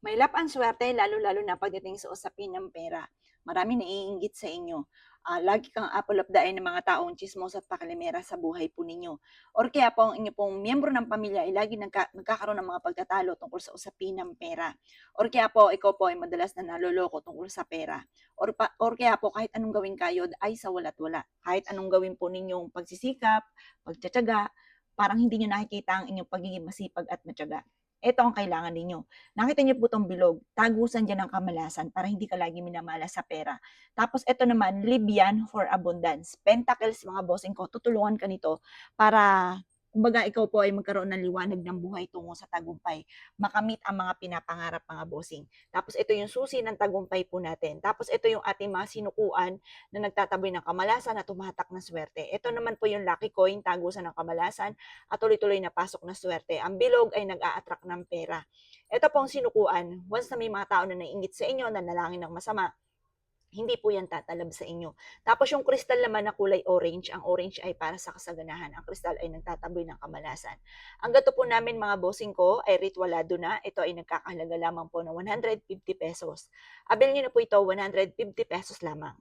May lap ang swerte lalo-lalo na pagdating sa usapin ng pera. Marami naiinggit sa inyo. Ah, lagi kang apple of the eye ng mga taong tsismos at pakalimera sa buhay po ninyo. Or kaya po ang inyo pong miyembro ng pamilya ay lagi nagka, nagkakaroon ng mga pagtatalo tungkol sa usapin ng pera. Or kaya po ikaw po ay madalas na naloloko tungkol sa pera. Or, pa, or kaya po kahit anong gawin kayo ay sa wala't wala. Kahit anong gawin po ninyong pagsisikap, pagtsatsaga, parang hindi nyo nakikita ang inyong pagiging masipag at matyaga. Ito ang kailangan ninyo. Nakita niyo po itong bilog, tagusan dyan ng kamalasan para hindi ka lagi minamala sa pera. Tapos ito naman, Libyan for abundance. Pentacles, mga bossing ko, tutulungan ka nito para kumbaga ikaw po ay magkaroon ng liwanag ng buhay tungo sa tagumpay. Makamit ang mga pinapangarap mga bossing. Tapos ito yung susi ng tagumpay po natin. Tapos ito yung ating mga sinukuan na nagtataboy ng kamalasan na tumatak na swerte. Ito naman po yung lucky coin, tagusan ng kamalasan at tuloy-tuloy na pasok na swerte. Ang bilog ay nag-a-attract ng pera. Ito pong sinukuan, once na may mga tao na naingit sa inyo, na nalangin ng masama, hindi po yan tatalab sa inyo. Tapos yung kristal naman na kulay orange, ang orange ay para sa kasaganahan. Ang kristal ay nagtataboy ng kamalasan. Ang gato po namin mga bossing ko ay ritualado na. Ito ay nagkakahalaga lamang po ng 150 pesos. Abil nyo na po ito, 150 pesos lamang.